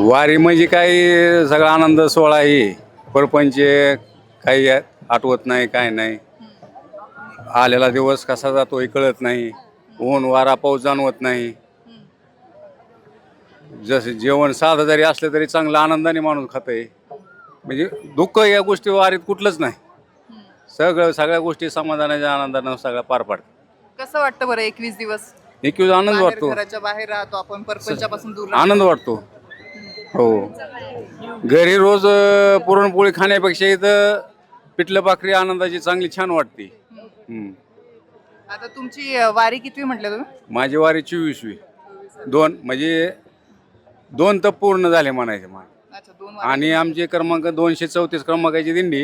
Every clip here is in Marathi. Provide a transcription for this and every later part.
वारी म्हणजे काही सगळा आनंद सोहळा आहे परपंच काही आठवत नाही काय नाही. आलेला दिवस कसा जातो हे कळत नाही. ऊन वारा पाऊस जाणवत नाही. जसं जेवण साधं जरी असलं तरी चांगलं आनंदाने माणूस खातंय. म्हणजे दुःख या गोष्टी वारीत कुठलंच नाही. सगळं सगळ्या गोष्टी समाधानाच्या आनंदानं सगळ्या पार पाडतात. कसं वाटतं बरं एकवीस दिवस? एकवीस आनंद बाहेर वाटतो. घराच्या बाहेर राहतो आपण परपंचापासून दूर राहतो. आनंद वाटतो. हो. घरी रोज अ, पुरणपोळी खाण्यापेक्षा इथं पिठलं भाकरी आनंदाची चांगली छान वाटते. हम्म. आता तुमची अं, वारी किती म्हटलं तुम्ही? माझी वारी चोवीसवी. दोन म्हणजे दोन तर पूर्ण झाले म्हणायचे मला अच्छा दोन वारी. आणि आमची क्रमांक दोनशे चौतीस क्रमांकाची दिंडी.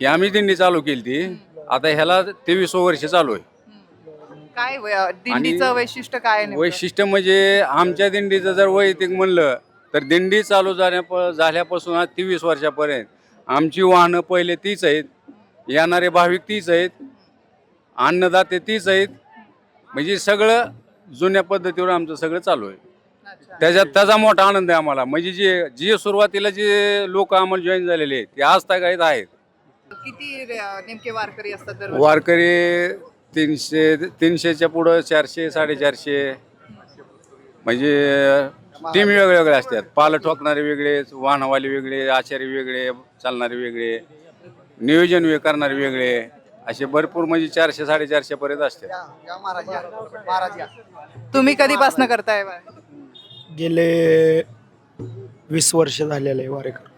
ही आम्ही दिंडी चालू केली ती. आता ह्याला तेवीस वर्ष चालू आहे. हम्म. काय दिंडीचं वैशिष्ट्य काय आहे नेमकं? वैशिष्ट्य म्हणजे आमच्या दिंडीचं जर वैयक्तिक म्हणलं तर दिंडी चालू झाल्या झाल्यापासून आज तेवीस वर्षापर्यंत आमची वाहनं पहिले तीच आहेत. येणारे भाविक तीच आहेत. अन्नदाते तीच आहेत. म्हणजे सगळं जुन्या पद्धतीवर आमचं सगळं चालू आहे. त्याच्यात त्याचा मोठा आनंद आहे आम्हाला. म्हणजे जे जे सुरुवातीला जे लोक आम्हाला जॉईन झालेले आहेत ते आज तागायत आहेत किती नेमके वारकरी असतात वारकरी तीनशे तीनशेच्या पुढं चारशे साडेचारशे. म्हणजे टीम वेगळे वेगळे असतात. पाल ठोकणारे वेगळे वाहनवाले वेगळे आचारी वेगळे चालणारे वेगळे नियोजन वे करणारे वेगळे. असे भरपूर म्हणजे चारशे साडेचारशे पर्यंत असतात तुम्ही कधीपासून करताय वारी? गेले वीस वर्ष झालेले आहे वारेकर.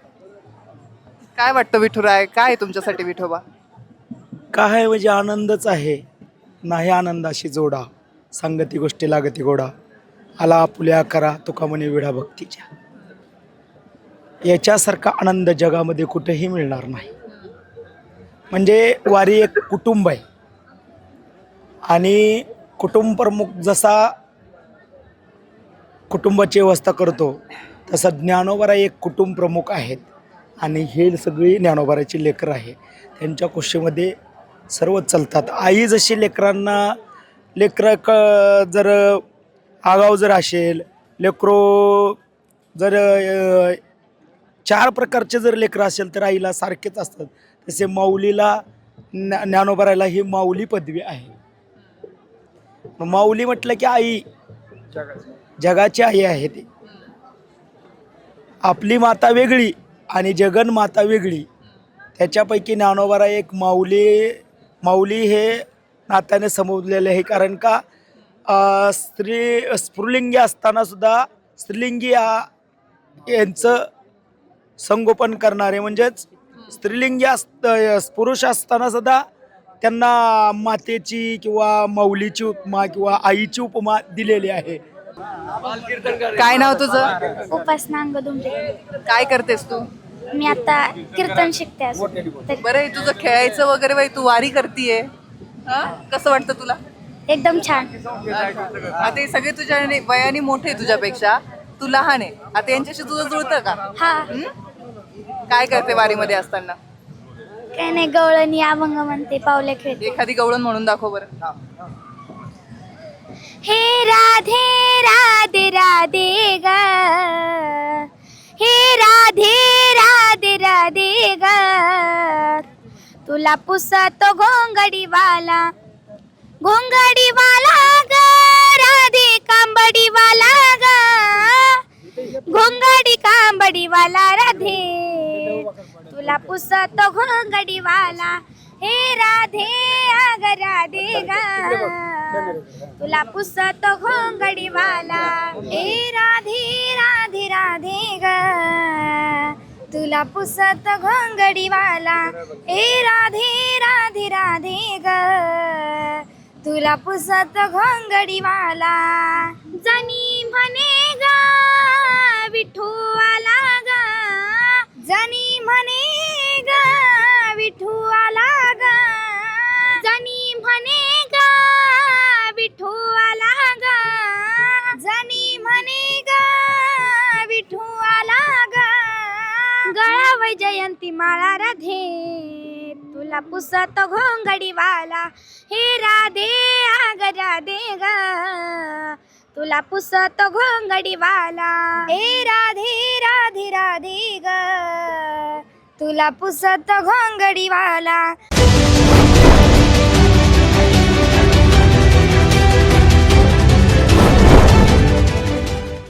काय वाटतं विठुराय काय आहे तुमच्यासाठी विठोबा? काय म्हणजे आनंदच आहे. नाही आनंदाशी जोडा. सांगती गोष्टी लागती गोडा. आला आपुल्या करा तुका म्हणे विडा भक्तीच्या. याच्यासारखा आनंद जगामध्ये कुठेही मिळणार नाही. म्हणजे वारी एक कुटुंब आहे. आणि कुटुंब प्रमुख जसा कुटुंबाची व्यवस्था करतो तसं ज्ञानोबरा एक कुटुंब प्रमुख आहेत. आणि हे सगळी ज्ञानोबाराची लेकरं आहे. त्यांच्या कुशीमध्ये सर्व चालतात. आई जशी लेकरांना लेकरं क जर आगाव जर असेल लेकरो जर चार प्रकारचे जर लेकरं असेल तर आईला सारखेच असतात. जसे माऊलीला ज्ञा ज्ञानोबराला ही माऊली पदवी आहे. माऊली म्हटलं की आई जगाची आई आहे ती. आपली माता वेगळी आणि जगन माता वेगळी. त्याच्यापैकी ज्ञानोबरा एक माऊली माऊली हे नात्याने समजलेले आहे. कारण का स्त्री स्फुलिंगी असताना सुद्धा स्त्रीलिंगी हा यांचं संगोपन करणारे म्हणजेच स्त्रीलिंगी पुरुष असताना सुद्धा त्यांना मातेची किंवा माऊलीची उपमा किंवा आईची उपमा दिलेली आहे. काय नाव तुझं? उपासना काय करतेस तू? मी आता कीर्तन शिकते. तर. बरं तुझं खेळायचं वगैरे बाई तू वारी करतीये. हा? कसं वाटतं तुला? एकदम छान. आता हे सगळे तुझ्या वयाने मोठे आहे तुझ्यापेक्षा. तू लहान आहे. आता यांच्याशी तुझं जुळतं का? हा? काय करते वारीमध्ये असताना? काही नाही गवळणी अभंग म्हणते पावले खेळते. एखादी गवळण म्हणून दाखव बरं. हे राधे राधे राधे ग. हे राधे राधे राधे ग. तुला पुसतो घोंगडीवाला घोंगडीवाला ग. राधे कांबडीवाला ग. घोंगडी कांबडीवाला राधे. तुला पुसतो घोंगडीवाला. हे राधे आग राधे ग. तुला पुसतो घोंगडीवाला. हे राधे राधे राधे ग. तुला पुसत घोंगडीवाला. हे राधे राधे राधे ग. तुला पुसत घोंगडीवाला. जनी म्हणे ग विठू म्हणी गा विठू आला गा. गळावय जयंती माळा राधे तुला पुसत घोंगडीवाला. हे राधे आग राधे ग. तुला पुसत घोंगडीवाला. हे राधे राधे राधे ग. तुला पुसत घोंगडीवाला.